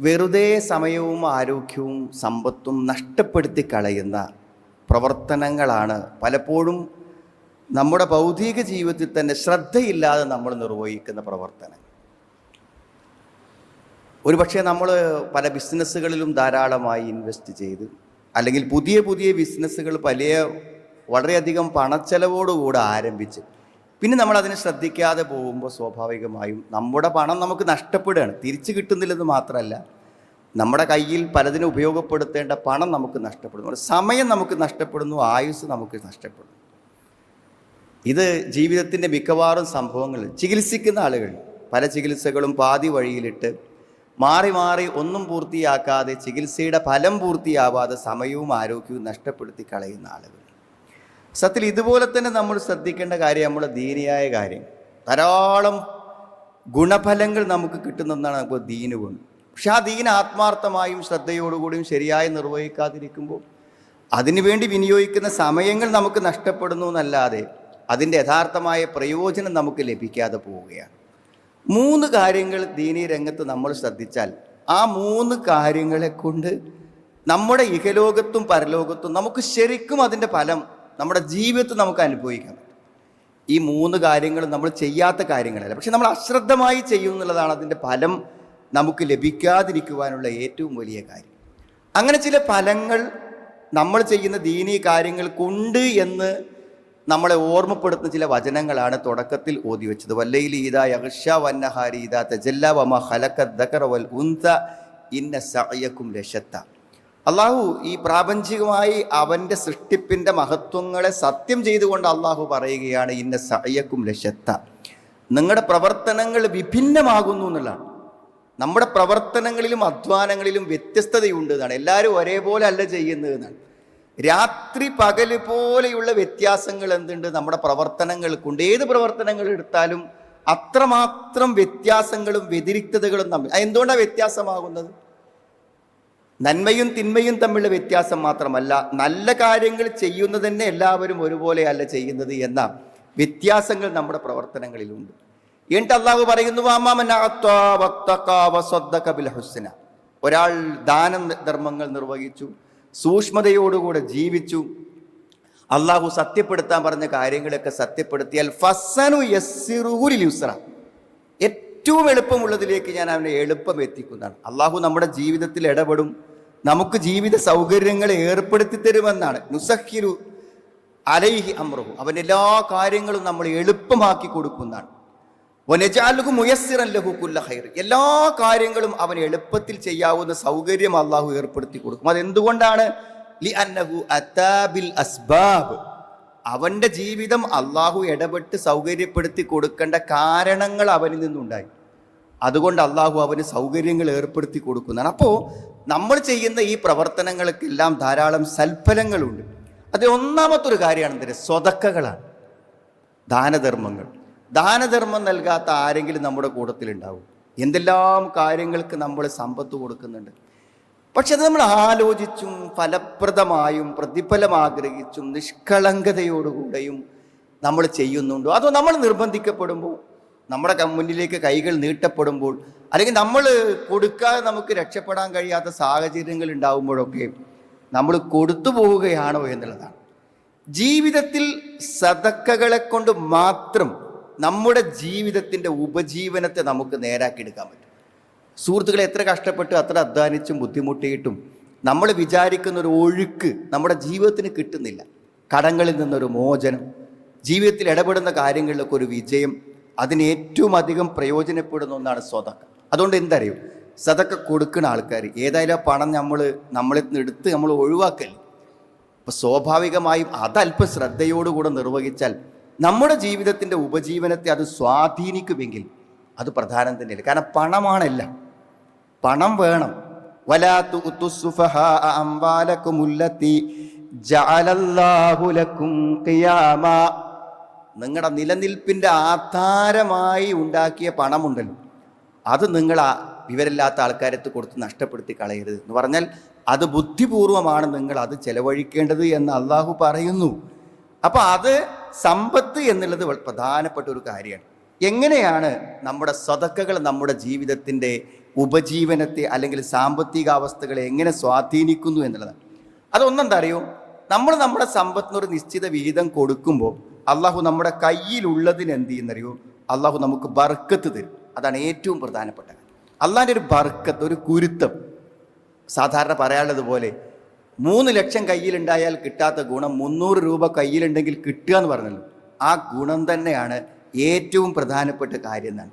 വെറുതെ സമയവും ആരോഗ്യവും സമ്പത്തും നഷ്ടപ്പെടുത്തി കളയുന്ന പ്രവർത്തനങ്ങളാണ് പലപ്പോഴും നമ്മുടെ ഭൗതിക ജീവിതത്തിൽ തന്നെ ശ്രദ്ധയില്ലാതെ നമ്മൾ നിർവഹിക്കുന്ന പ്രവർത്തനങ്ങൾ. ഒരുപക്ഷെ നമ്മൾ പല ബിസിനസ്സുകളിലും ധാരാളമായി ഇൻവെസ്റ്റ് ചെയ്ത് അല്ലെങ്കിൽ പുതിയ പുതിയ ബിസിനസ്സുകൾ വലിയ വളരെയധികം പണച്ചെലവോടുകൂടെ ആരംഭിച്ച് പിന്നെ നമ്മൾ അതിനെ ശ്രദ്ധിക്കാതെ പോകുമ്പോൾ സ്വാഭാവികമായും നമ്മുടെ പണം നമുക്ക് നഷ്ടപ്പെടുകയാണ്. തിരിച്ചു കിട്ടുന്നില്ലെന്ന് മാത്രമല്ല നമ്മുടെ കയ്യിൽ പലതിനും ഉപയോഗപ്പെടുത്തേണ്ട പണം നമുക്ക് നഷ്ടപ്പെടുന്നു. സമയം നമുക്ക് നഷ്ടപ്പെടുന്നു ആയുസ് നമുക്ക് നഷ്ടപ്പെടുന്നു. ഇത് ജീവിതത്തിന്റെ മിക്കവാറും സംഭവങ്ങൾ. ചികിത്സിക്കുന്ന ആളുകൾ പല ചികിത്സകളും പാതി വഴിയിലിട്ട് മാറി മാറി ഒന്നും പൂർത്തിയാക്കാതെ ചികിത്സയുടെ ഫലം പൂർത്തിയാവാതെ സമയവും ആരോഗ്യവും നഷ്ടപ്പെടുത്തി കളയുന്ന ആളുകൾ. സത്യത്തിൽ ഇതുപോലെ തന്നെ നമ്മൾ ശ്രദ്ധിക്കേണ്ട കാര്യം നമ്മുടെ ദീനിയായ കാര്യം. ധാരാളം ഗുണഫലങ്ങൾ നമുക്ക് കിട്ടുന്നതാണ് നമുക്ക് ദീന് കൊണ്ട് പക്ഷെ ആ ദീന ആത്മാർത്ഥമായും ശ്രദ്ധയോടുകൂടിയും ശരിയായി നിർവഹിക്കാതിരിക്കുമ്പോൾ അതിനുവേണ്ടി വിനിയോഗിക്കുന്ന സമയങ്ങൾ നമുക്ക് നഷ്ടപ്പെടുന്നു എന്നല്ലാതെ അതിന്റെ യഥാർത്ഥമായ പ്രയോജനം നമുക്ക് ലഭിക്കാതെ പോവുകയാണ്. മൂന്ന് കാര്യങ്ങൾ ദീനീ രംഗത്ത് നമ്മൾ ശ്രദ്ധിച്ചാൽ ആ മൂന്ന് കാര്യങ്ങളെ കൊണ്ട് നമ്മുടെ ഇഹലോകത്തും പരലോകത്തും നമുക്ക് ശരിക്കും അതിന്റെ ഫലം നമ്മുടെ ജീവിതത്തിൽ നമുക്ക് അനുഭവിക്കാൻ പറ്റും. ഈ മൂന്ന് കാര്യങ്ങൾ നമ്മൾ ചെയ്യാത്ത കാര്യങ്ങളല്ല. പക്ഷെ നമ്മൾ അശ്രദ്ധമായി ചെയ്യും എന്നുള്ളതാണ് അതിന്റെ ഫലം നമുക്ക് ലഭിക്കാതിരിക്കുവാനുള്ള ഏറ്റവും വലിയ കാര്യം. അങ്ങനെ ചില ഫലങ്ങൾ നമ്മൾ ചെയ്യുന്ന ദീനീ കാര്യങ്ങൾക്കുണ്ട് എന്ന് നമ്മളെ ഓർമ്മപ്പെടുത്തുന്ന ചില വചനങ്ങളാണ് തുടക്കത്തിൽ ഓതി വെച്ചത്. വല്ലയിൽ ഈദ യഹർഷ വന്നഹാരി ഈദ തെജല്ല വമ ഹലക്ക വൽ ഉന്ത ഇന്ന സയക്കും ലശത്ത. അള്ളാഹു ഈ പ്രാപഞ്ചികമായി അവന്റെ സൃഷ്ടിപ്പിന്റെ മഹത്വങ്ങളെ സത്യം ചെയ്തുകൊണ്ട് അള്ളാഹു പറയുകയാണ് ഇന്ന സഹയക്കും ലശത്ത. നിങ്ങളുടെ പ്രവർത്തനങ്ങൾ വിഭിന്നമാകുന്നു എന്നുള്ളതാണ്. നമ്മുടെ പ്രവർത്തനങ്ങളിലും അധ്വാനങ്ങളിലും വ്യത്യസ്തതയുണ്ട് എന്നാണ്. എല്ലാവരും ഒരേപോലെ അല്ല ചെയ്യുന്നത് എന്നാണ്. രാത്രി പകൽ പോലെയുള്ള വ്യത്യാസങ്ങൾ എന്തുണ്ട്? നമ്മുടെ പ്രവർത്തനങ്ങൾ കൊണ്ട് ഏത് പ്രവർത്തനങ്ങൾ എടുത്താലും അത്രമാത്രം വ്യത്യാസങ്ങളും വ്യതിരിക്തതകളും തമ്മിൽ. എന്തുകൊണ്ടാണ് വ്യത്യാസമാകുന്നത്? നന്മയും തിന്മയും തമ്മിലുള്ള വ്യത്യാസം മാത്രമല്ല നല്ല കാര്യങ്ങൾ ചെയ്യുന്നത് തന്നെ എല്ലാവരും ഒരുപോലെയല്ല ചെയ്യുന്നത് എന്ന വ്യത്യാസങ്ങൾ നമ്മുടെ പ്രവർത്തനങ്ങളിലുണ്ട്. എന്നിട്ട് അള്ളാഹു പറയുന്നു ഹുസ്സന അഅത്താ വത്തഖാ വസദ്ദഖ ബിൽ ഹുസ്ന." ഒരാൾ ദാന ധർമ്മങ്ങൾ നിർവഹിച്ചു സൂക്ഷ്മതയോടുകൂടെ ജീവിച്ചു. അള്ളാഹു സത്യപ്പെടുത്താൻ പറഞ്ഞ കാര്യങ്ങളൊക്കെ സത്യപ്പെടുത്തിയാൽ ഫസനു യസ്സിറുഹുലിൽ യുസ്ര. ഏറ്റവും എളുപ്പമുള്ളതിലേക്ക് ഞാൻ അവനെ എളുപ്പം എത്തിക്കുന്നതാണ് അള്ളാഹു നമ്മുടെ ജീവിതത്തിൽ ഇടപെടും. നമുക്ക് ജീവിത സൗകര്യങ്ങൾ ഏർപ്പെടുത്തി തരുമെന്നാണ്. നുസഹിരു അലൈഹി അമ്രഹു. അവൻ എല്ലാ കാര്യങ്ങളും നമ്മൾ എളുപ്പമാക്കി കൊടുക്കുന്നതാണ്. വനജാലുഹു മുയസ്സിറൻ ലഹു കുല്ല ഹൈർ എല്ലാ കാര്യങ്ങളും അവൻ എളുപ്പത്തിൽ ചെയ്യാവുന്ന സൗകര്യം അള്ളാഹു ഏർപ്പെടുത്തി കൊടുക്കും. അതെന്തുകൊണ്ടാണ്? ലി അന്നഹു അത്താബിൽ അസ്ബാബ്. അവന്റെ ജീവിതം അള്ളാഹു ഇടപെട്ട് സൗകര്യപ്പെടുത്തി കൊടുക്കേണ്ട കാരണങ്ങൾ അവനിൽ നിന്നുണ്ടായി. അതുകൊണ്ട് അള്ളാഹു അവന് സൗകര്യങ്ങൾ ഏർപ്പെടുത്തി കൊടുക്കുന്നതാണ്. അപ്പോൾ നമ്മൾ ചെയ്യുന്ന ഈ പ്രവർത്തനങ്ങൾക്കെല്ലാം ധാരാളം സൽഫലങ്ങളുണ്ട്. അത് ഒന്നാമത്തെ ഒരു കാര്യമാണ് എന്തിന് സ്വതക്കകളാണ്. ദാനധർമ്മങ്ങൾ. ദാനധർമ്മം നൽകാത്ത ആരെങ്കിലും നമ്മുടെ കൂട്ടത്തിലുണ്ടാവും. എന്തെല്ലാം കാര്യങ്ങൾക്ക് നമ്മൾ സമ്പത്ത് കൊടുക്കുന്നുണ്ട്. പക്ഷെ അത് നമ്മൾ ആലോചിച്ചും ഫലപ്രദമായും പ്രതിഫലം ആഗ്രഹിച്ചും നിഷ്കളങ്കതയോടുകൂടെയും നമ്മൾ ചെയ്യുന്നുണ്ടോ? അതോ നമ്മൾ നിർബന്ധിക്കപ്പെടുമ്പോൾ നമ്മുടെ മുന്നിലേക്ക് കൈകൾ നീട്ടപ്പെടുമ്പോൾ അല്ലെങ്കിൽ നമ്മൾ കൊടുക്കാതെ നമുക്ക് രക്ഷപ്പെടാൻ കഴിയാത്ത സാഹചര്യങ്ങൾ ഉണ്ടാകുമ്പോഴൊക്കെ നമ്മൾ കൊടുത്തു പോവുകയാണോ എന്നുള്ളതാണ്. ജീവിതത്തിൽ സതക്കകളെ കൊണ്ട് മാത്രം നമ്മുടെ ജീവിതത്തിന്റെ ഉപജീവനത്തെ നമുക്ക് നേരാക്കിയെടുക്കാൻ പറ്റും. സുഹൃത്തുക്കളെ എത്ര കഷ്ടപ്പെട്ട് അത്ര അധ്വാനിച്ചും ബുദ്ധിമുട്ടിയിട്ടും നമ്മൾ വിചാരിക്കുന്ന ഒരു ഒഴുക്ക് നമ്മുടെ ജീവിതത്തിന് കിട്ടുന്നില്ല. കടങ്ങളിൽ നിന്നൊരു മോചനം ജീവിതത്തിൽ ഇടപെടുന്ന കാര്യങ്ങളിലൊക്കെ ഒരു വിജയം അതിന് ഏറ്റവും അധികം പ്രയോജനപ്പെടുന്ന ഒന്നാണ് സ്വതക്ക. അതുകൊണ്ട് എന്തറിയും? സതക്ക കൊടുക്കുന്ന ആൾക്കാർ ഏതായാലും ആ പണം നമ്മൾ നമ്മളിൽ നിന്ന് എടുത്ത് നമ്മൾ ഒഴിവാക്കല്ലേ അപ്പോൾ സ്വാഭാവികമായും അതല്പ ശ്രദ്ധയോടുകൂടെ നിർവഹിച്ചാൽ നമ്മുടെ ജീവിതത്തിന്റെ ഉപജീവനത്തെ അത് സ്വാധീനിക്കുമെങ്കിൽ അത് പ്രധാനം തന്നെയല്ല? കാരണം പണമാണെല്ലാം. പണം വേണം. നിങ്ങളുടെ നിലനിൽപ്പിന്റെ ആധാരമായി ഉണ്ടാക്കിയ പണമുണ്ടല്ലോ. അത് നിങ്ങൾ വിവരമില്ലാത്ത ആൾക്കാരത്ത് കൊടുത്ത് നഷ്ടപ്പെടുത്തി കളയരുത് എന്ന് പറഞ്ഞാൽ അത് ബുദ്ധിപൂർവമാണ് നിങ്ങൾ അത് ചെലവഴിക്കേണ്ടത് എന്ന് അള്ളാഹു പറയുന്നു. അപ്പോൾ അത് സമ്പത്ത് എന്നുള്ളത് പ്രധാനപ്പെട്ട ഒരു കാര്യമാണ്. എങ്ങനെയാണ് നമ്മുടെ സ്വതക്കകൾ നമ്മുടെ ജീവിതത്തിന്റെ ഉപജീവനത്തെ അല്ലെങ്കിൽ സാമ്പത്തികാവസ്ഥകളെ എങ്ങനെ സ്വാധീനിക്കുന്നു എന്നുള്ളതാണ്. അതൊന്നെന്താ അറിയോ? നമ്മൾ നമ്മുടെ സമ്പത്തിന് ഒരു നിശ്ചിത വിഹിതം കൊടുക്കുമ്പോൾ അള്ളാഹു നമ്മുടെ കയ്യിലുള്ളതിന് എന്ത് ചെയ്യുന്നറിയോ? അള്ളാഹു നമുക്ക് ബർക്കത്ത് തരും. അതാണ് ഏറ്റവും പ്രധാനപ്പെട്ട കാര്യം. അള്ളാഹിന്റെ ഒരു ബർക്കത്ത് ഒരു കുരുത്തം. സാധാരണ പറയാനുള്ളത് പോലെ മൂന്ന് ലക്ഷം കയ്യിലുണ്ടായാൽ കിട്ടാത്ത ഗുണം മുന്നൂറ് രൂപ കയ്യിലുണ്ടെങ്കിൽ കിട്ടുക എന്ന് പറഞ്ഞല്ലോ. ആ ഗുണം തന്നെയാണ് ഏറ്റവും പ്രധാനപ്പെട്ട കാര്യം എന്നാണ്.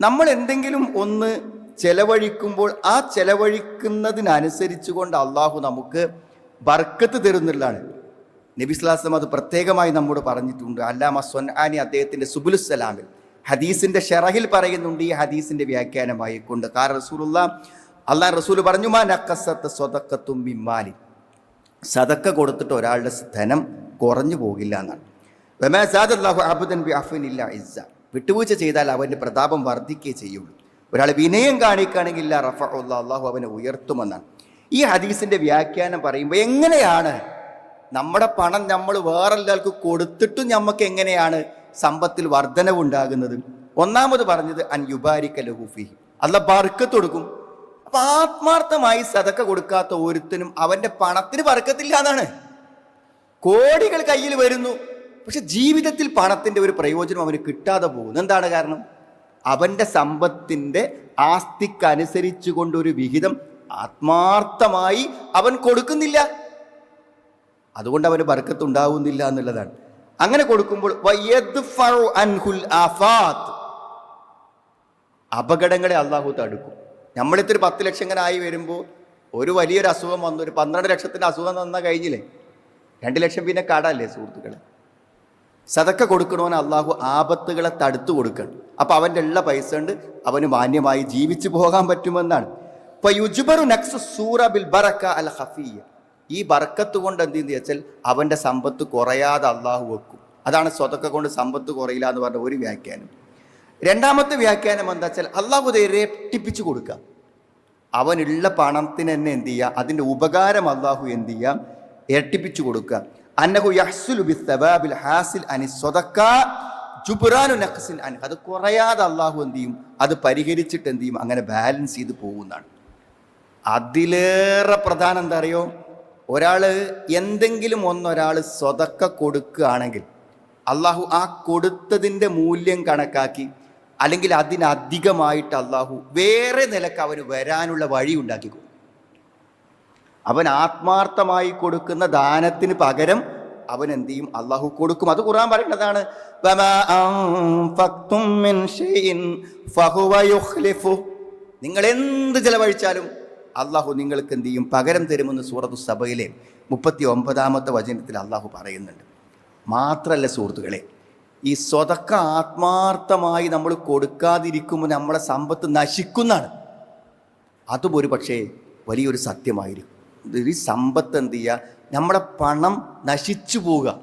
നമ്മൾ എന്തെങ്കിലും ഒന്ന് ചെലവഴിക്കുമ്പോൾ ആ ചെലവഴിക്കുന്നതിനനുസരിച്ച് കൊണ്ട് അള്ളാഹു നമുക്ക് ബർക്കത്ത് തരുന്നുള്ളതാണ്. നബിസ്ലാസ്ലം അത് പ്രത്യേകമായി നമ്മോട് പറഞ്ഞിട്ടുണ്ട്. അല്ലാമ സൊൻആനി അദ്ദേഹത്തിന്റെ സുബുലുസലാമിൽ ഹദീസിന്റെ ഷെറഹിൽ പറയുന്നുണ്ട് ഈ ഹദീസിന്റെ വ്യാഖ്യാനമായി കൊണ്ട് കാരണം റസൂലുള്ള അള്ളാഹ് റസൂൽ പറഞ്ഞു മാ നക്കസത്ത് സ്വതക്കത്തും ബിമ്മാലി സതക്ക കൊടുത്തിട്ട് ഒരാളുടെ ധനം കുറഞ്ഞു പോകില്ല എന്നാണ്. വെമാസാദല്ലാഹു അബുദൻ ബി അഫിനില്ല ഇസ്സ. വിട്ടുവീഴ്ച ചെയ്താൽ അവന്റെ പ്രതാപം വർദ്ധിക്കുകയേ ചെയ്യുള്ളൂ. ഒരാൾ വിനയം കാണിക്കുകയാണെങ്കിൽ റഫ അള്ളാഹു അവനെ ഉയർത്തുമെന്നാണ്. ഈ ഹദീസിന്റെ വ്യാഖ്യാനം പറയുമ്പോൾ എങ്ങനെയാണ്? നമ്മുടെ പണം നമ്മൾ വേറൊരാൾക്ക് കൊടുത്തിട്ടും നമുക്ക് എങ്ങനെയാണ് സമ്പത്തിൽ വർധനവുണ്ടാകുന്നത്? ഒന്നാമത് പറഞ്ഞത് അൻ യുബാരിക്ക ലഹുഫി അല്ല ബർക്കത്ത് കൊടുക്കും. അപ്പൊ ആത്മാർത്ഥമായി സതക്ക കൊടുക്കാത്ത ഒരുത്തനും അവന്റെ പണത്തിന് ബർക്കത്തില്ല എന്നാണ്. കോടികൾ കയ്യിൽ വരുന്നു. പക്ഷെ ജീവിതത്തിൽ പണത്തിന്റെ ഒരു പ്രയോജനം അവന് കിട്ടാതെ പോകുന്നു. എന്താണ് കാരണം? അവന്റെ സമ്പത്തിന്റെ ആസ്തിക്കനുസരിച്ചു കൊണ്ടൊരു വിഹിതം ആത്മാർത്ഥമായി അവൻ കൊടുക്കുന്നില്ല. അതുകൊണ്ട് അവന് ബർക്കത്ത് ഉണ്ടാവുന്നില്ല എന്നുള്ളതാണ്. അങ്ങനെ കൊടുക്കുമ്പോൾ അൻഹുൽ ആഫാത്ത്. അപകടങ്ങളെ അള്ളാഹു തടുക്കും. നമ്മളിത്തൊരു പത്ത് ലക്ഷം ഇങ്ങനെ ആയി വരുമ്പോൾ ഒരു വലിയൊരു അസുഖം വന്നു ഒരു പന്ത്രണ്ട് ലക്ഷത്തിന്റെ അസുഖം തന്നാൽ കഴിഞ്ഞില്ലേ? രണ്ട് ലക്ഷം പിന്നെ കടല്ലേ സുഹൃത്തുക്കളെ? സതക്ക കൊടുക്കണവൻ അള്ളാഹു ആപത്തുകളെ തടുത്തു കൊടുക്കണം. അപ്പോൾ അവന്റെ ഉള്ള പൈസ കൊണ്ട് അവന് മാന്യമായി ജീവിച്ചു പോകാൻ പറ്റുമെന്നാണ്. ഇപ്പൊ യുജുബറു നക്സു സൂറ ബിൽ ബറക്ക അൽ ഹഫിയ ഈ ബറക്കത്ത് കൊണ്ട് എന്ത് ചെയ്യുന്നത് വെച്ചാൽ അവന്റെ സമ്പത്ത് കുറയാതെ അള്ളാഹു വെക്കും. അതാണ് സ്വതക്ക കൊണ്ട് സമ്പത്ത് കുറയില്ല എന്ന് പറഞ്ഞ ഒരു വ്യാഖ്യാനം. രണ്ടാമത്തെ വ്യാഖ്യാനം എന്താ വെച്ചാൽ അള്ളാഹു ഇത് ഇരട്ടിപ്പിച്ചു കൊടുക്കുക. അവനുള്ള പണത്തിന് തന്നെ എന്ത് ചെയ്യുക? അതിന്റെ ഉപകാരം അള്ളാഹു എന്ത് ചെയ്യുക? ഇരട്ടിപ്പിച്ചു കൊടുക്കുക. അന്നഹു യഹ്സുലു ബിസ്സബാബിൽ ഹാസിൽ അനി സ്വതക്ക ജുബ്രാനു നഖ്സിൻ അൻ. അത് കുറയാതെ അള്ളാഹു എന്ത് ചെയ്യും? അത് പരിഹരിച്ചിട്ട് എന്ത് ചെയ്യും? അങ്ങനെ ബാലൻസ് ചെയ്ത് പോകുന്നതാണ്. അതിലേറെ പ്രധാനം എന്താ അറിയോ? ഒരാൾ എന്തെങ്കിലും ഒന്നൊരാൾ സ്വതക്ക കൊടുക്കുകയാണെങ്കിൽ അള്ളാഹു ആ കൊടുത്തതിന്റെ മൂല്യം കണക്കാക്കി അല്ലെങ്കിൽ അതിനധികമായിട്ട് അള്ളാഹു വേറെ നിലയ്ക്ക് അവന് വരാനുള്ള വഴി ഉണ്ടാക്കി കൊടുക്കും അവൻ ആത്മാർത്ഥമായി കൊടുക്കുന്ന ദാനത്തിന് പകരം അവൻ എന്ത് ചെയ്യും? അള്ളാഹു കൊടുക്കും. അത് ഖുർആൻ പറയുന്നതാണ്. നിങ്ങൾ എന്ത് ചെലവഴിച്ചാലും അള്ളാഹു നിങ്ങൾക്ക് എന്ത് ചെയ്യും? പകരം തരുമെന്ന് സൂറത്തു സഭയിലെ മുപ്പത്തി ഒമ്പതാമത്തെ വചനത്തിൽ അള്ളാഹു പറയുന്നുണ്ട്. മാത്രമല്ല സുഹൃത്തുക്കളെ ഈ സ്വതക്ക ആത്മാർത്ഥമായി നമ്മൾ കൊടുക്കാതിരിക്കുമ്പോൾ നമ്മളെ സമ്പത്ത് നശിക്കുന്നതാണ്. അതും ഒരു പക്ഷേ വലിയൊരു സത്യമായിരിക്കും. ഈ സമ്പത്ത് എന്ത് ചെയ്യുക നമ്മുടെ പണം നശിച്ചു പോവുക.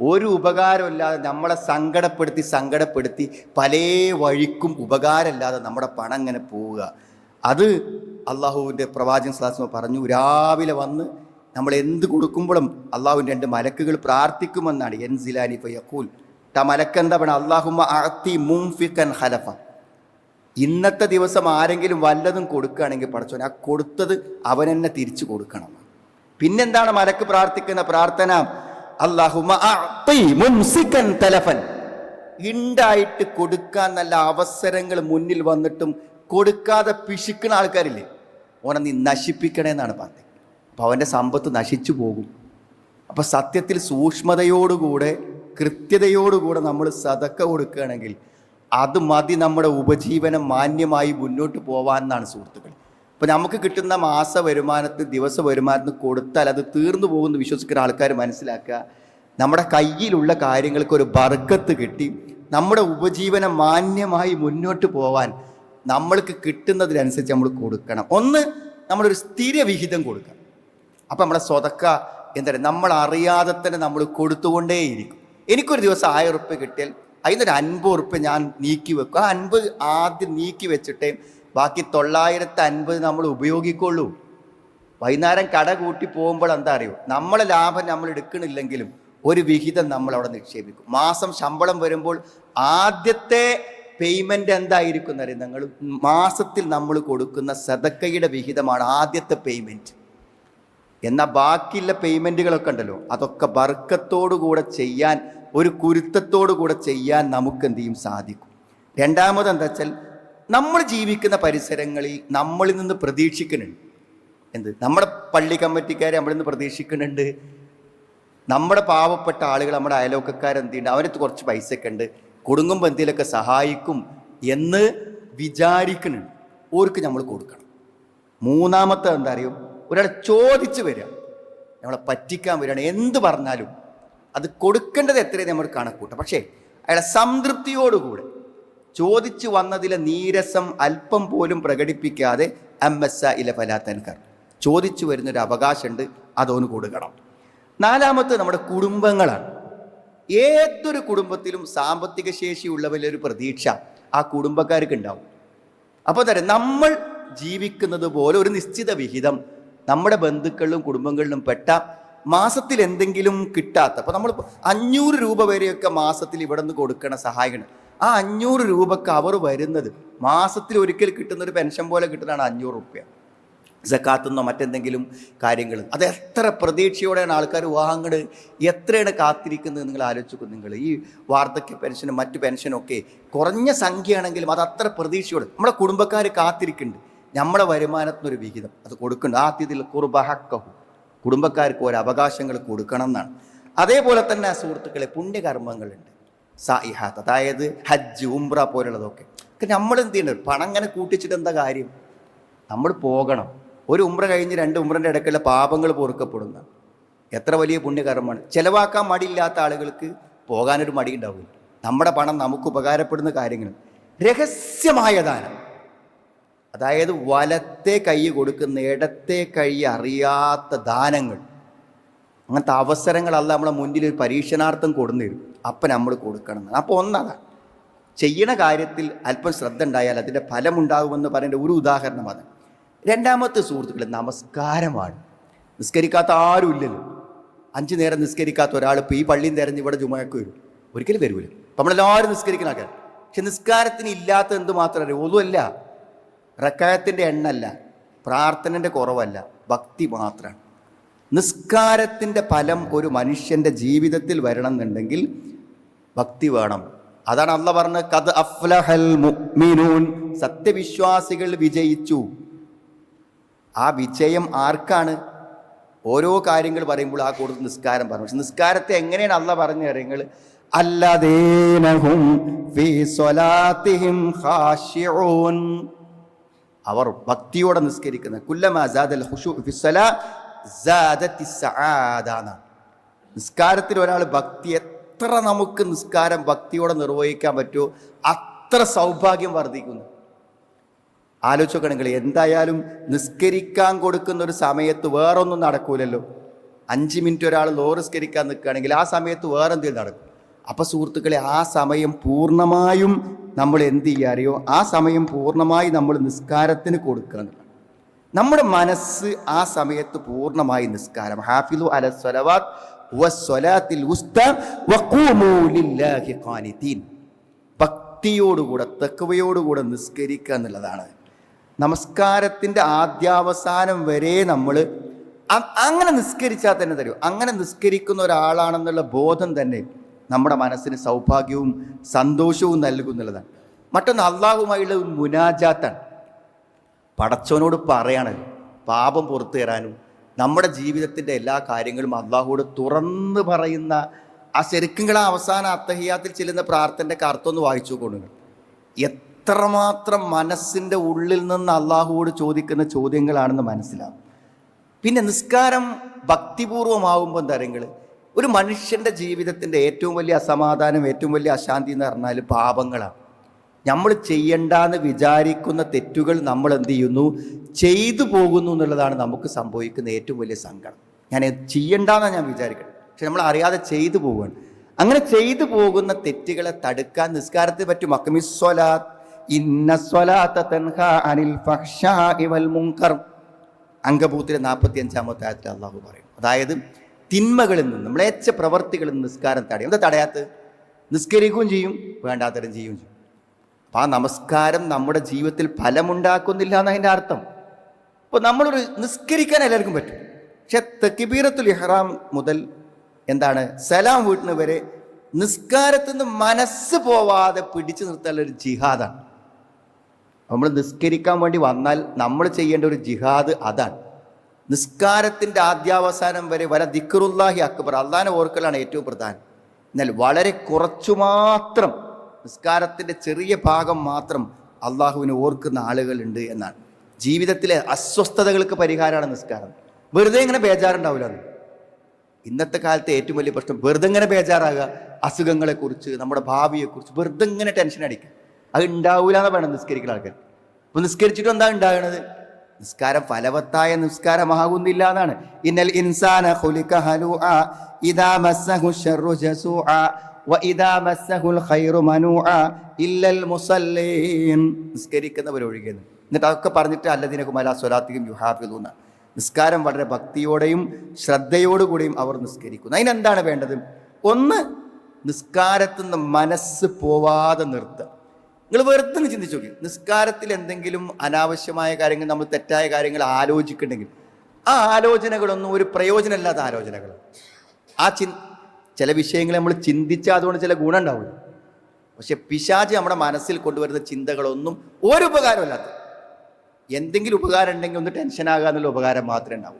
ഒരു ഉപകാരമില്ലാതെ നമ്മളെ സങ്കടപ്പെടുത്തി സങ്കടപ്പെടുത്തി പല വഴിക്കും ഉപകാരമില്ലാതെ നമ്മുടെ പണം ഇങ്ങനെ പോവുക. അത് അള്ളാഹുവിന്റെ പ്രവാചകൻ സ്ലാസ്മ പറഞ്ഞു രാവിലെ വന്ന് നമ്മൾ എന്ത് കൊടുക്കുമ്പോഴും അള്ളാഹുവിന്റെ രണ്ട് മലക്കുകൾ പ്രാർത്ഥിക്കുമെന്നാണ്. എൻ സിലാനി ഫയക്കൂൽ ആ മലക്കെന്താ പറയുക അള്ളാഹുമ്മ അത്തി മുംഫിക്കൻ ഹലഫ ഇന്നത്തെ ദിവസം ആരെങ്കിലും വല്ലതും കൊടുക്കുകയാണെങ്കിൽ പടച്ചോൻ ആ കൊടുത്തത് അവൻ തന്നെ തിരിച്ചു കൊടുക്കണം. പിന്നെന്താണ് മലക്ക് പ്രാർത്ഥിക്കുന്ന പ്രാർത്ഥന? തലഫൻ. ഉണ്ടായിട്ട് കൊടുക്കാൻ നല്ല അവസരങ്ങൾ മുന്നിൽ വന്നിട്ടും കൊടുക്കാതെ പിശിക്കുന്ന ആൾക്കാരില്ലേ? ഓനെ നീ നശിപ്പിക്കണേന്നാണ് പറഞ്ഞത്. അപ്പോൾ അവന്റെ സമ്പത്ത് നശിച്ചു പോകും. അപ്പോൾ സത്യത്തിൽ സൂക്ഷ്മതയോടുകൂടെ കൃത്യതയോടുകൂടെ നമ്മൾ സതക്ക കൊടുക്കുകയാണെങ്കിൽ അത് മതി നമ്മുടെ ഉപജീവനം മാന്യമായി മുന്നോട്ട് പോവാൻ എന്നാണ് സുഹൃത്തുക്കൾ. അപ്പോൾ നമുക്ക് കിട്ടുന്ന മാസ വരുമാനത്തിന് ദിവസ വരുമാനത്തിന് കൊടുത്താൽ അത് തീർന്നു പോകുമെന്ന് വിശ്വസിക്കുന്ന ആൾക്കാർ മനസ്സിലാക്കുക. നമ്മുടെ കയ്യിലുള്ള കാര്യങ്ങൾക്ക് ഒരു ബർക്കത്ത് കിട്ടി. നമ്മുടെ ഉപജീവനം മാന്യമായി മുന്നോട്ട് പോകാൻ നമ്മൾക്ക് കിട്ടുന്നതിനനുസരിച്ച് നമ്മൾ കൊടുക്കണം. ഒന്ന് നമ്മളൊരു സ്ഥിര വിഹിതം കൊടുക്കണം അപ്പം നമ്മുടെ സ്വതക്ക എന്താ പറയുക നമ്മൾ അറിയാതെ തന്നെ നമ്മൾ കൊടുത്തുകൊണ്ടേയിരിക്കും. എനിക്കൊരു ദിവസം ആയിരം ഉറുപ്പ്യ കിട്ടിയാൽ അതിനൊരു അൻപത് ഉറുപ്പ് ഞാൻ നീക്കി വെക്കും. ആ അൻപത് ആദ്യം നീക്കി വെച്ചിട്ട് ബാക്കി തൊള്ളായിരത്തി അൻപത് നമ്മൾ ഉപയോഗിക്കുള്ളൂ. വൈകുന്നേരം കട കൂട്ടി പോകുമ്പോൾ എന്താ അറിയോ? നമ്മളെ ലാഭം നമ്മൾ എടുക്കണില്ലെങ്കിലും ഒരു വിഹിതം നമ്മൾ അവിടെ നിക്ഷേപിക്കും. മാസം ശമ്പളം വരുമ്പോൾ ആദ്യത്തെ പേയ്മെന്റ് എന്തായിരിക്കും എന്നറിയാം നിങ്ങൾ? മാസത്തിൽ നമ്മൾ കൊടുക്കുന്ന സദക്കയുടെ വിഹിതമാണ് ആദ്യത്തെ പേയ്മെന്റ് എന്നാൽ ബാക്കിയുള്ള പേയ്മെന്റുകളൊക്കെ ഉണ്ടല്ലോ അതൊക്കെ ബർക്കത്തോടുകൂടെ ചെയ്യാൻ ഒരു കുരുത്തത്തോടു കൂടെ ചെയ്യാൻ നമുക്ക് എന്ത് ചെയ്യും സാധിക്കും. രണ്ടാമത് എന്താ വെച്ചാൽ നമ്മൾ ജീവിക്കുന്ന പരിസരങ്ങളിൽ നമ്മളിൽ നിന്ന് പ്രതീക്ഷിക്കുന്നുണ്ട്. എന്ത്? നമ്മുടെ പള്ളി കമ്മിറ്റിക്കാരെ നമ്മളിൽ നിന്ന് പ്രതീക്ഷിക്കുന്നുണ്ട്. നമ്മുടെ പാവപ്പെട്ട ആളുകൾ നമ്മുടെ അയലോക്കക്കാരെന്ത് ചെയ്യുന്നുണ്ട് അവരത്ത് കുറച്ച് പൈസയൊക്കെ ഉണ്ട് കുടുങ്ങുമ്പോൾ എന്തെങ്കിലുമൊക്കെ സഹായിക്കും എന്ന് വിചാരിക്കുന്നുണ്ട്. ഓർക്ക് നമ്മൾ കൊടുക്കണം. മൂന്നാമത്തെ എന്താ അറിയും? ഒരാൾ ചോദിച്ചു വരിക നമ്മളെ പറ്റിക്കാൻ വരികയാണ് എന്ത് പറഞ്ഞാലും അത് കൊടുക്കേണ്ടത് എത്രയും നമ്മൾ കണക്കൂട്ടാം. പക്ഷേ അയാളെ സംതൃപ്തിയോടുകൂടെ ചോദിച്ചു വന്നതിലെ നീരസം അല്പം പോലും പ്രകടിപ്പിക്കാതെ എം എസ് ഇല ഫലാത്തൻകർ. ചോദിച്ചു വരുന്നൊരു അവകാശമുണ്ട് അതോന് കൊടുക്കണം. നാലാമത്തെ നമ്മുടെ കുടുംബങ്ങളാണ്. ഏതൊരു കുടുംബത്തിലും സാമ്പത്തിക ശേഷി ഒരു പ്രതീക്ഷ ആ കുടുംബക്കാർക്ക് ഉണ്ടാവും. അപ്പോൾ തരാം നമ്മൾ ജീവിക്കുന്നത് പോലെ ഒരു നിശ്ചിത വിഹിതം നമ്മുടെ ബന്ധുക്കളിലും കുടുംബങ്ങളിലും പെട്ട മാസത്തിൽ എന്തെങ്കിലും കിട്ടാത്ത അപ്പോൾ നമ്മൾ അഞ്ഞൂറ് രൂപ വരെയൊക്കെ മാസത്തിൽ ഇവിടെ നിന്ന് കൊടുക്കണ സഹായിക്കണം ആ അഞ്ഞൂറ് രൂപക്ക് അവർ വരുന്നത് മാസത്തിൽ ഒരിക്കൽ കിട്ടുന്ന ഒരു പെൻഷൻ പോലെ കിട്ടുന്നതാണ് അഞ്ഞൂറ് റുപ്യ. ജക്കാത്തുന്നോ മറ്റെന്തെങ്കിലും കാര്യങ്ങൾ. അത് എത്ര പ്രതീക്ഷയോടെയാണ് ആൾക്കാർ വിവാഹങ്ങൾ എത്രയാണ് കാത്തിരിക്കുന്നത് നിങ്ങൾ ആലോചിക്കും നിങ്ങൾ. ഈ വാർദ്ധക്യ പെൻഷനും മറ്റു പെൻഷനും ഒക്കെ കുറഞ്ഞ സംഖ്യയാണെങ്കിലും അത് അത്ര പ്രതീക്ഷയോടെ. നമ്മുടെ കുടുംബക്കാർ കാത്തിരിക്കുന്നുണ്ട്. നമ്മുടെ വരുമാനത്തിനൊരു വിഹിതം അത് കൊടുക്കുന്നുണ്ട്. ആദ്യത്തിൽ കുർബഹക്കഹു കുടുംബക്കാർക്ക് ഓരോ അവകാശങ്ങൾ കൊടുക്കണം എന്നാണ് അതേപോലെ തന്നെ സുഹൃത്തുക്കളെ പുണ്യകർമ്മങ്ങളുണ്ട്. സായിഹാത്ത് അതായത് ഹജ്ജ് ഉംറ പോലുള്ളതൊക്കെ. നമ്മൾ എന്ത് ചെയ്യണം പണം അങ്ങനെ കൂട്ടിച്ചിട്ട് എന്താ കാര്യം? നമ്മൾ പോകണം. ഒരു ഉമ്ര കഴിഞ്ഞ് രണ്ട് ഉമ്രന്റെ ഇടയ്ക്കുള്ള പാപങ്ങൾ പൊറുക്കപ്പെടുന്ന. എത്ര വലിയ പുണ്യകർമ്മമാണ്. ചിലവാക്കാൻ മടിയില്ലാത്ത ആളുകൾക്ക് പോകാനൊരു മടി ഉണ്ടാവില്ല. നമ്മുടെ പണം നമുക്ക് ഉപകാരപ്പെടുന്ന കാര്യങ്ങൾ. രഹസ്യമായ ദാനം. അതായത് വലത്തെ കൈ കൊടുക്കുന്ന ഇടത്തെ കൈ അറിയാത്ത ദാനങ്ങൾ. അങ്ങനത്തെ അവസരങ്ങളല്ല നമ്മളെ മുന്നിൽ ഒരു പരീക്ഷണാർത്ഥം കൊടുന്നു തരും. അപ്പം നമ്മൾ കൊടുക്കണം. അപ്പോൾ ഒന്നതാണ് ചെയ്യണ കാര്യത്തിൽ അല്പം ശ്രദ്ധ ഉണ്ടായാൽ അതിന്റെ ഫലമുണ്ടാകുമെന്ന് പറയുന്ന ഒരു ഉദാഹരണം അതാണ് രണ്ടാമത്തെ സുഹൃത്തുക്കളെ നമസ്കാരമാണ്. നിസ്കരിക്കാത്ത ആരും ഇല്ലല്ലോ. അഞ്ചു നേരം നിസ്കരിക്കാത്ത ഒരാൾ ഇപ്പോൾ ഈ പള്ളിയും തിരഞ്ഞ് ഇവിടെ ചുമയൊക്കെ വരും. ഒരിക്കലും വരൂല. നമ്മളെല്ലാവരും നിസ്കരിക്കണ ആൾക്കാർ പക്ഷെ നിസ്കാരത്തിന് ഇല്ലാത്ത എന്ത് മാത്രമല്ല ഒന്നുമല്ല. റക്കായത്തിന്റെ എണ്ണല്ല പ്രാർത്ഥനന്റെ കുറവല്ല ഭക്തി മാത്രമാണ് നിസ്കാരത്തിന്റെ ഫലം ഒരു മനുഷ്യന്റെ ജീവിതത്തിൽ വരണം എന്നുണ്ടെങ്കിൽ ഭക്തി വേണം. അതാണ് അല്ല പറഞ്ഞ് കത് അഫ്ലഹൽ മുഅ്മിനൂൻ. സത്യവിശ്വാസികൾ വിജയിച്ചു. ആ വിജയം ആർക്കാണ്? ഓരോ കാര്യങ്ങൾ പറയുമ്പോൾ ആ കൂടുതൽ നിസ്കാരം പറഞ്ഞു. പക്ഷെ നിസ്കാരത്തെ എങ്ങനെയാണ് അല്ല പറഞ്ഞ കാര്യങ്ങൾ അല്ലാതെ ഫീ അവർ ഭക്തിയോടെ നിസ്കരിക്കുന്ന കുല്ലമാ സാദൽ ഖുശൂ ഫി സ്വലാ സാദത്തി സആദ എന്നാണ്. നിസ്കാരത്തിൽ ഒരാൾ ഭക്തി എത്ര നമുക്ക് നിസ്കാരം ഭക്തിയോടെ നിർവഹിക്കാൻ പറ്റുമോ അത്ര സൗഭാഗ്യം വർദ്ധിക്കുന്നു. ആലോചിക്കണമെങ്കിൽ എന്തായാലും നിസ്കരിക്കാൻ കൊടുക്കുന്ന ഒരു സമയത്ത് വേറൊന്നും നടക്കൂലല്ലോ. അഞ്ച് മിനിറ്റ് ഒരാൾ ലോറിസ്കരിക്കാൻ നിൽക്കുകയാണെങ്കിൽ ആ സമയത്ത് വേറെന്തെങ്കിലും നടക്കും. അപ്പം സുഹൃത്തുക്കളെ ആ സമയം പൂർണമായും നമ്മൾ എന്ത് ചെയ്യാറിയോ ആ സമയം പൂർണമായി നമ്മൾ നിസ്കാരത്തിന് കൊടുക്കുക. നമ്മുടെ മനസ്സ് ആ സമയത്ത് പൂർണമായി നിസ്കാരം. ഹാഫിലു അല സ്വലവാത്ത് ഭക്തിയോടുകൂടെ തെക്കുവയോടുകൂടെ നിസ്കരിക്കുക എന്നുള്ളതാണ്. നമസ്കാരത്തിന്റെ ആദ്യാവസാനം വരെ നമ്മൾ അങ്ങനെ നിസ്കരിച്ചാൽ തന്നെ തരും. അങ്ങനെ നിസ്കരിക്കുന്ന ഒരാളാണെന്നുള്ള ബോധം തന്നെ നമ്മുടെ മനസ്സിന് സൗഭാഗ്യവും സന്തോഷവും നൽകുന്നുള്ളതാണ്. മറ്റൊന്ന് അള്ളാഹുമായുള്ള മുനാജാത്താണ്. പടച്ചവനോട് പറയാണ് പാപം പുറത്തു തരാനും നമ്മുടെ ജീവിതത്തിന്റെ എല്ലാ കാര്യങ്ങളും അള്ളാഹുവോട് തുറന്ന് പറയുന്ന ആ ശരിക്കും അവസാന അത്തഹിയാത്തിൽ ചെല്ലുന്ന പ്രാർത്ഥനയുടെ കറുത്തൊന്ന് വായിച്ചു കൊടുക്കുക എത്രമാത്രം മനസ്സിന്റെ ഉള്ളിൽ നിന്ന് അള്ളാഹുവോട് ചോദിക്കുന്ന ചോദ്യങ്ങളാണെന്ന് മനസ്സിലാവും. പിന്നെ നിസ്കാരം ഭക്തിപൂർവമാകുമ്പോൾ എന്താ പറയുക ഒരു മനുഷ്യന്റെ ജീവിതത്തിന്റെ ഏറ്റവും വലിയ അസമാധാനം ഏറ്റവും വലിയ അശാന്തി എന്ന് പറഞ്ഞാൽ പാപങ്ങളാണ്. നമ്മൾ ചെയ്യണ്ടെന്ന് വിചാരിക്കുന്ന തെറ്റുകൾ നമ്മൾ എന്ത് ചെയ്യുന്നു? ചെയ്തു പോകുന്നു എന്നുള്ളതാണ് നമുക്ക് സംഭവിക്കുന്ന ഏറ്റവും വലിയ സങ്കടം. ഞാൻ ചെയ്യണ്ടെന്നാണ് ഞാൻ വിചാരിക്കണം പക്ഷെ നമ്മൾ അറിയാതെ ചെയ്തു പോവുകയാണ്. അങ്ങനെ ചെയ്തു പോകുന്ന തെറ്റുകളെ തടുക്കാൻ നിസ്കാരത്തെ പറ്റും. അക്കമിസ്വലാത്ത് ഇന്ന സ്വലാത്ത തൻഹ അനിൽ അങ്കഭൂത്തിലെ നാൽപ്പത്തി അഞ്ചാമത്തെ ആയത്തിൽ അള്ളാഹു പറയും അതായത് തിന്മകളിൽ നിന്ന് മ്ലേച്ഛ പ്രവർത്തികളിൽ നിന്ന് നിസ്കാരം തടയും. എന്താ തടയാത്ത് നിസ്കരിക്കുകയും ചെയ്യും വേണ്ടാത്തരം ചെയ്യുകയും ചെയ്യും. അപ്പം ആ നമസ്കാരം നമ്മുടെ ജീവിതത്തിൽ ഫലമുണ്ടാക്കുന്നില്ല എന്നതിന്റെ അർത്ഥം. ഇപ്പോൾ നമ്മളൊരു നിസ്കരിക്കാൻ എല്ലാവർക്കും പറ്റും. പക്ഷെ തെക്കിബീറത്തുൽ ഇഹ്റാം മുതൽ എന്താണ് സലാം വീട്ടിന് വരെ നിസ്കാരത്തിൽ നിന്ന് മനസ്സ് പോവാതെ പിടിച്ചു നിർത്താനുള്ള ഒരു ജിഹാദാണ്. നമ്മൾ നിസ്കരിക്കാൻ വേണ്ടി വന്നാൽ നമ്മൾ ചെയ്യേണ്ട ഒരു ജിഹാദ് അതാണ്. നിസ്കാരത്തിന്റെ ആദ്യാവസാനം വരെ വല ദിക്റുല്ലാഹി അക്ബർ. അള്ളാഹാനെ ഓർക്കലാണ് ഏറ്റവും പ്രധാനം. എന്നാൽ വളരെ കുറച്ചു മാത്രം നിസ്കാരത്തിന്റെ ചെറിയ ഭാഗം മാത്രം അള്ളാഹുവിനെ ഓർക്കുന്ന ആളുകളുണ്ട് എന്നാണ്. ജീവിതത്തിലെ അസ്വസ്ഥതകൾക്ക് പരിഹാരമാണ് നിസ്കാരം. വെറുതെ ഇങ്ങനെ ബേജാറുണ്ടാവില്ല ഇന്നത്തെ കാലത്തെ ഏറ്റവും വലിയ പ്രശ്നം വെറുതെ ഇങ്ങനെ ബേജാറാകുക അസുഖങ്ങളെക്കുറിച്ച് നമ്മുടെ ഭാവിയെക്കുറിച്ച് വെറുതെ ഇങ്ങനെ ടെൻഷൻ അടിക്കുക. അത് ഉണ്ടാവില്ല എന്ന് വേണം നിസ്കരിക്കുന്ന ആൾക്കാർ. അപ്പൊ നിസ്കരിച്ചിട്ട് എന്താ ഉണ്ടാകണത്? നിസ്കാരം ഫലവത്തായ നിസ്കാരമാകുന്നില്ല എന്നാണ്. ഇന്നൽ ഇൻസാന ഇദാ മസ്സഹു ജസൂഅ മസ്സഹുൽ ഖൈറു മനൂഅ ഇല്ലൽ മുസല്ലീൻ. എന്നിട്ട് അതൊക്കെ പറഞ്ഞിട്ട് അല്ലദിനക്കും കുമല സ്വലാത്തിക്കും യുഹാഫിദൂന്ന നിസ്കാരം വളരെ ഭക്തിയോടെയും ശ്രദ്ധയോടുകൂടിയും അവർ നിസ്കരിക്കുന്നു. അതിനെന്താണ് വേണ്ടത്? ഒന്ന് നിസ്കാരത്തിൽ നിന്ന് മനസ്സ് പോവാതെ നിർത്തുക. നിങ്ങൾ വെറുതെ ഒന്ന് ചിന്തിച്ചു നോക്കി. നിസ്കാരത്തിൽ എന്തെങ്കിലും അനാവശ്യമായ കാര്യങ്ങൾ നമ്മൾ തെറ്റായ കാര്യങ്ങൾ ആലോചിക്കുന്നുണ്ടെങ്കിൽ ആ ആലോചനകളൊന്നും ഒരു പ്രയോജനമില്ലാത്ത ആലോചനകൾ ആ ചി ചില വിഷയങ്ങൾ നമ്മൾ ചിന്തിച്ചാൽ അതുകൊണ്ട് ചില ഗുണം ഉണ്ടാവില്ല. പക്ഷെ പിശാജ് നമ്മുടെ മനസ്സിൽ കൊണ്ടുവരുന്ന ചിന്തകളൊന്നും ഒരു ഉപകാരമില്ലാത്ത എന്തെങ്കിലും ഉപകാരം ഉണ്ടെങ്കിൽ ഒന്ന് ടെൻഷനാകുക എന്നുള്ള ഉപകാരം മാത്രമേ ഉണ്ടാവൂ.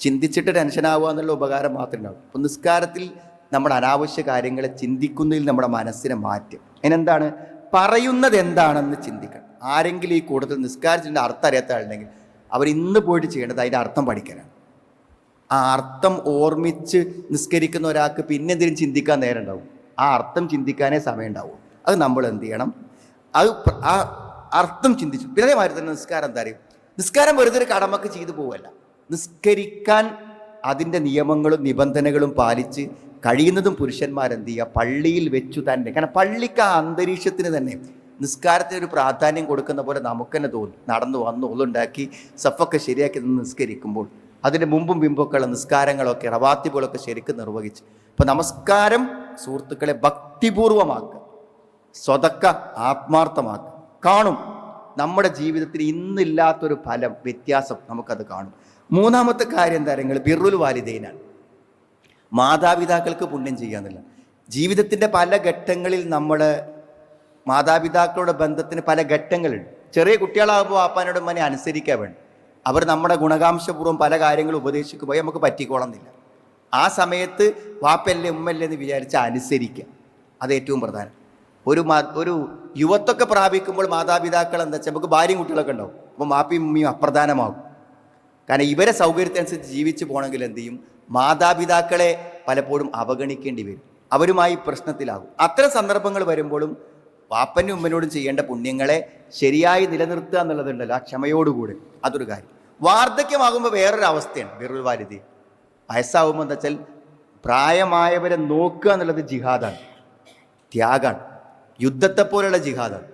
ചിന്തിച്ചിട്ട് ടെൻഷനാവുക എന്നുള്ള ഉപകാരം മാത്രമേ ഉണ്ടാവും. അപ്പം നിസ്കാരത്തിൽ നമ്മുടെ അനാവശ്യ കാര്യങ്ങളെ ചിന്തിക്കുന്നതിൽ നമ്മുടെ മനസ്സിനെ മാറ്റും. അതിനെന്താണ്? പറയുന്നത് എന്താണെന്ന് ചിന്തിക്കണം. ആരെങ്കിലും ഈ കൂടുതൽ നിസ്കാരത്തിന്റെ അർത്ഥം അറിയാത്ത ആളുണ്ടെങ്കിൽ അവർ ഇന്ന് പോയിട്ട് ചെയ്യേണ്ടത് അതിന്റെ അർത്ഥം പഠിക്കലാണ്. ആ അർത്ഥം ഓർമ്മിച്ച് നിസ്കരിക്കുന്ന ഒരാൾക്ക് പിന്നെ എന്തെങ്കിലും ചിന്തിക്കാൻ നേരം ഉണ്ടാവും. ആ അർത്ഥം ചിന്തിക്കാനേ സമയം ഉണ്ടാവും അത് നമ്മൾ എന്ത് ചെയ്യണം? അത് ആ അർത്ഥം ചിന്തിച്ചു. പിന്നെ അതേമാതിരി തന്നെ നിസ്കാരം എന്താ അറിയും? നിസ്കാരം വെറുതെ ഒരു കടമക്ക് ചെയ്തു പോവല്ല. നിസ്കരിക്കാൻ അതിന്റെ നിയമങ്ങളും നിബന്ധനകളും പാലിച്ച് കഴിയുന്നതും പുരുഷന്മാരെന്ത് ചെയ്യുക? പള്ളിയിൽ വെച്ചു തന്നെ. കാരണം പള്ളിക്ക് ആ അന്തരീക്ഷത്തിന് തന്നെ നിസ്കാരത്തിന് ഒരു പ്രാധാന്യം കൊടുക്കുന്ന പോലെ നമുക്ക് തന്നെ. തോന്നും നടന്നു വന്ന് ഉളുണ്ടാക്കി സഫൊക്കെ ശരിയാക്കി നിന്ന് നിസ്കരിക്കുമ്പോൾ. അതിന്റെ മുമ്പും പിമ്പൊക്കെയുള്ള നിസ്കാരങ്ങളൊക്കെ റവാത്തിബുകളൊക്കെ ശരിക്കും നിർവഹിച്ച്. അപ്പോൾ നമസ്കാരം സുഹൃത്തുക്കളെ ഭക്തിപൂർവമാക്കുക. സ്വതക്ക ആത്മാർത്ഥമാക്കുക. കാണും. നമ്മുടെ ജീവിതത്തിൽ ഇന്നില്ലാത്തൊരു ഫലം വ്യത്യാസം നമുക്കത് കാണും. മൂന്നാമത്തെ കാര്യം എന്താ പറയുക? ബിറുൽ വാലിദൈനാണ്. മാതാപിതാക്കൾക്ക് പുണ്യം ചെയ്യാന്നില്ല. ജീവിതത്തിന്റെ പല ഘട്ടങ്ങളിൽ നമ്മൾ മാതാപിതാക്കളുടെ ബന്ധത്തിന് പല ഘട്ടങ്ങളുണ്ട്. ചെറിയ കുട്ടികളാകുമ്പോൾ വാപ്പാനോട് മനെ അനുസരിക്കാൻ വേണം അവർ നമ്മുടെ ഗുണകാംശപൂർവം പല കാര്യങ്ങളും ഉപദേശിക്കുമ്പോൾ നമുക്ക് പറ്റിക്കോളന്നില്ല. ആ സമയത്ത് വാപ്പല്ലേ ഉമ്മല്ലേ എന്ന് വിചാരിച്ച് അനുസരിക്കുക അത് ഏറ്റവും പ്രധാനം. ഒരു മാ ഒരു യുവത്വമൊക്കെ പ്രാപിക്കുമ്പോൾ മാതാപിതാക്കൾ എന്താ വെച്ചാൽ നമുക്ക് ഭാര്യയും കുട്ടികളൊക്കെ ഉണ്ടാവും. അപ്പോൾ മാപ്പിയും ഉമ്മയും അപ്രധാനമാകും കാരണം ഇവരെ സൗകര്യത്തിനനുസരിച്ച് ജീവിച്ചു പോകണമെങ്കിൽ എന്ത് ചെയ്യും? മാതാപിതാക്കളെ പലപ്പോഴും അവഗണിക്കേണ്ടി വരും. അവരുമായി പ്രശ്നത്തിലാകും. അത്തരം സന്ദർഭങ്ങൾ വരുമ്പോഴും പാപ്പനും ഉമ്മനോടും ചെയ്യേണ്ട പുണ്യങ്ങളെ ശരിയായി നിലനിർത്തുക എന്നുള്ളതുണ്ടല്ലോ ആ ക്ഷമയോടുകൂടി. അതൊരു കാര്യം. വാർദ്ധക്യമാകുമ്പോൾ വേറൊരു അവസ്ഥയാണ് ബിറുൽ വാരിധി വയസ്സാകുമ്പോൾ എന്താ വെച്ചാൽ പ്രായമായവരെ നോക്കുക എന്നുള്ളത് ജിഹാദാണ്. ത്യാഗാണ്. യുദ്ധത്തെ പോലെയുള്ള ജിഹാദാണ്.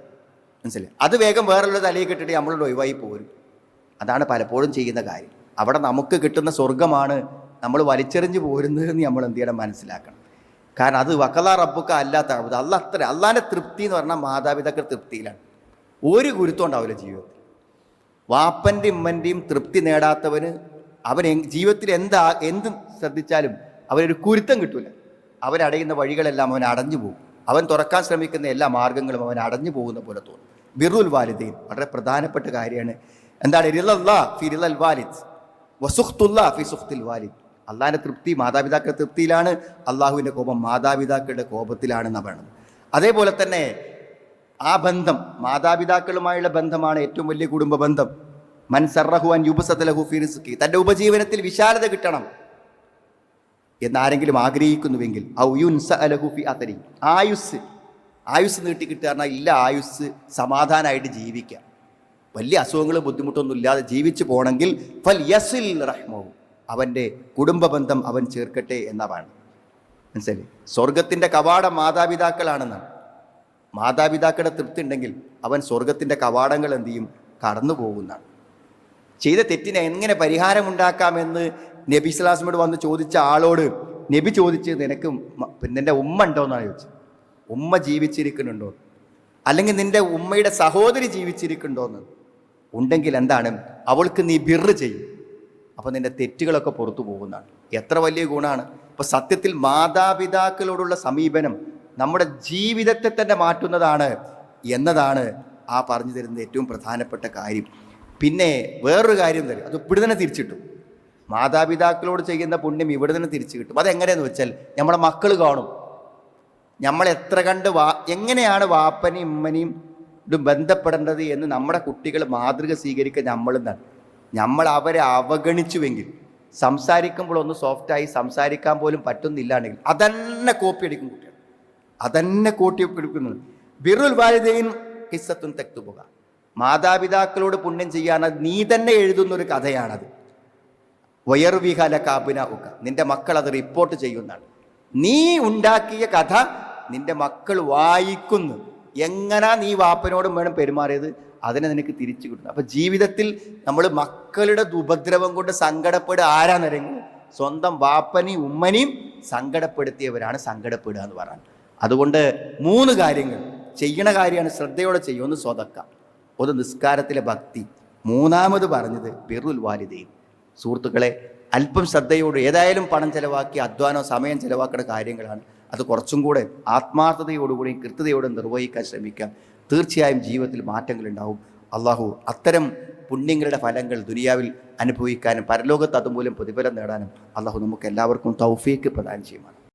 മനസ്സിലായി? അത് വേഗം വേറുള്ള തലയിൽ കിട്ടിയിട്ട് നമ്മളോട് ഒഴിവായി പോരും. അതാണ് പലപ്പോഴും ചെയ്യുന്ന കാര്യം. അവിടെ നമുക്ക് കിട്ടുന്ന സ്വർഗമാണ് നമ്മൾ വലിച്ചെറിഞ്ഞ് പോരുന്നതെന്ന് നമ്മൾ എന്ത് ചെയ്യണം? മനസ്സിലാക്കണം. കാരണം അത് വക്കലാ റബ്ബുക്ക അല്ലാത്ത അഴുത് അല്ല അത്ര തൃപ്തി എന്ന് പറഞ്ഞാൽ മാതാപിതാക്കൾ തൃപ്തിയിലാണ്. ഒരു ഗുരുത്വം ഉണ്ടാവില്ല ജീവിതത്തിൽ. വാപ്പന്റെ ഉമ്മന്റെയും തൃപ്തി നേടാത്തവന് അവൻ ജീവിതത്തിൽ എന്താ എന്ത് ശ്രദ്ധിച്ചാലും അവനൊരു കുരുത്തം കിട്ടൂല. അവനടയുന്ന വഴികളെല്ലാം അവൻ അടഞ്ഞു പോകും. അവൻ തുറക്കാൻ ശ്രമിക്കുന്ന എല്ലാ മാർഗങ്ങളും അവൻ അടഞ്ഞു പോകുന്ന പോലെ തോന്നും. ബിറുൽ വാലിദീൻ വളരെ പ്രധാനപ്പെട്ട കാര്യമാണ്. എന്താണ്? ഫി റിലൽ വാലിദ്. വസുഖ്തുല്ലാ ഫി സുഖ്തിൽ വാലിദ്. അള്ളാഹിന്റെ തൃപ്തി മാതാപിതാക്കളുടെ തൃപ്തിയിലാണ് അള്ളാഹുവിന്റെ കോപം മാതാപിതാക്കളുടെ കോപത്തിലാണെന്ന് പറയണം അതേപോലെ തന്നെ ആ ബന്ധം മാതാപിതാക്കളുമായുള്ള ബന്ധമാണ് ഏറ്റവും വലിയ കുടുംബ ബന്ധം. മൻ സർറഹുവാൻ യുബസത്തലഹു ഫിറിസുക്കി തന്റെ ഉപജീവനത്തിൽ വിശാലത കിട്ടണം എന്നാരെങ്കിലും ആഗ്രഹിക്കുന്നുവെങ്കിൽ ഔ അലഹുഫി അതരി ആയുസ് ആയുസ് നീട്ടി കിട്ടുക ഇല്ല ആയുസ് സമാധാനമായിട്ട് ജീവിക്കാം വലിയ അസുഖങ്ങളും ബുദ്ധിമുട്ടൊന്നും ഇല്ലാതെ ജീവിച്ചു പോകണമെങ്കിൽ ഫൽ യസിൽ റഹ്മവും അവന്റെ കുടുംബബന്ധം അവൻ ചേർക്കട്ടെ എന്നതാണ്. മനസ്സിലായി? സ്വർഗത്തിന്റെ കവാടം മാതാപിതാക്കളാണെന്നാണ്. മാതാപിതാക്കളുടെ തൃപ്തി ഉണ്ടെങ്കിൽ അവൻ സ്വർഗത്തിന്റെ കവാടങ്ങൾ എന്തു ചെയ്യും? കടന്നു പോകുന്നതാണ്. ചെയ്ത തെറ്റിനെ എങ്ങനെ പരിഹാരമുണ്ടാക്കാമെന്ന് നബി ഇസ്ലാസിനോട് വന്ന് ചോദിച്ച ആളോട് നബി ചോദിച്ച് നിനക്ക് നിന്റെ ഉമ്മ ഉണ്ടോ എന്നാണ് ചോദിച്ചത്. ഉമ്മ ജീവിച്ചിരിക്കുന്നുണ്ടോ? അല്ലെങ്കിൽ നിന്റെ ഉമ്മയുടെ സഹോദരി ജീവിച്ചിരിക്കുന്നുണ്ടോ എന്ന് ഉണ്ടെങ്കിൽ എന്താണ്? അവൾക്ക് നീ ബിർ ചെയ്യും. അപ്പോൾ നിന്റെ തെറ്റുകളൊക്കെ പുറത്തു പോകുന്നതാണ്. എത്ര വലിയ ഗുണമാണ്. ഇപ്പോൾ സത്യത്തിൽ മാതാപിതാക്കളോടുള്ള സമീപനം നമ്മുടെ ജീവിതത്തെ തന്നെ മാറ്റുന്നതാണ് എന്നതാണ് ആ പറഞ്ഞു തരുന്ന ഏറ്റവും പ്രധാനപ്പെട്ട കാര്യം. പിന്നെ വേറൊരു കാര്യം തരും. അത് ഇവിടെ തന്നെ തിരിച്ചിട്ടു മാതാപിതാക്കളോട് ചെയ്യുന്ന പുണ്യം ഇവിടെ തന്നെ തിരിച്ചു കിട്ടും. അതെങ്ങനെയെന്ന് വെച്ചാൽ നമ്മുടെ മക്കൾ കാണും. നമ്മൾ എത്ര കണ്ട് വാ എങ്ങനെയാണ് വാപ്പനെയും ഉമ്മനെയും ബന്ധപ്പെടേണ്ടത് എന്ന് നമ്മുടെ കുട്ടികൾ മാതൃക സ്വീകരിക്കുക നമ്മളെന്നാണ് നമ്മൾ അവരെ അവഗണിച്ചുവെങ്കിൽ സംസാരിക്കുമ്പോൾ ഒന്ന് സോഫ്റ്റായി സംസാരിക്കാൻ പോലും പറ്റുന്നില്ലാണെങ്കിൽ അതന്നെ കോപ്പി അടിക്കും കുട്ടികൾ. അതന്നെ കോട്ടി എടുക്കുന്നു ബിറുൽ വാലിദൈൻ ഹിസ്സത്തുൻ തെക്തുപോക മാതാപിതാക്കളോട് പുണ്യം ചെയ്യാനത് നീ തന്നെ എഴുതുന്ന ഒരു കഥയാണത്. വയർവിഹല കാബിന ഉക്ക നിന്റെ മക്കൾ അത് റിപ്പോർട്ട് ചെയ്യുന്നതാണ്. നീ ഉണ്ടാക്കിയ കഥ നിന്റെ മക്കൾ വായിക്കുന്നു. എങ്ങനാ നീ വാപ്പനോടും വേണം പെരുമാറിയത്? അതിനെ നിനക്ക് തിരിച്ചു കിട്ടുന്നു. അപ്പൊ ജീവിതത്തിൽ നമ്മൾ മക്കളുടെ ഉപദ്രവം കൊണ്ട് സങ്കടപ്പെടുക ആരാന്നറിയെങ്കിൽ സ്വന്തം വാപ്പനെയും ഉമ്മനെയും സങ്കടപ്പെടുത്തിയവരാണ് സങ്കടപ്പെടുക എന്ന് പറയാൻ അതുകൊണ്ട് മൂന്ന് കാര്യങ്ങൾ. ചെയ്യണ കാര്യമാണ് ശ്രദ്ധയോടെ ചെയ്യുമെന്ന് സ്വതക്ക. ഒന്ന് നിസ്കാരത്തിലെ ഭക്തി. മൂന്നാമത് പറഞ്ഞത് ബിറുൽ വാലിദയും സുഹൃത്തുക്കളെ അല്പം ശ്രദ്ധയോട് ഏതായാലും പണം ചെലവാക്കി അധ്വാനം സമയം ചെലവാക്കേണ്ട കാര്യങ്ങളാണ്. അത് കുറച്ചും കൂടെ ആത്മാർത്ഥതയോടുകൂടിയും കൃത്യതയോടും നിർവഹിക്കാൻ ശ്രമിക്കാം. തീർച്ചയായും ജീവിതത്തിൽ മാറ്റങ്ങൾ ഉണ്ടാവും അള്ളാഹു അത്തരം പുണ്യങ്ങളുടെ ഫലങ്ങൾ ദുനിയാവിൽ അനുഭവിക്കാനും പരലോകത്ത് അതുമൂലം പ്രതിഫലം നേടാനും അള്ളാഹു നമുക്ക് എല്ലാവർക്കും തൗഫീക്ക് പ്രദാനം ചെയ്യുമാണ്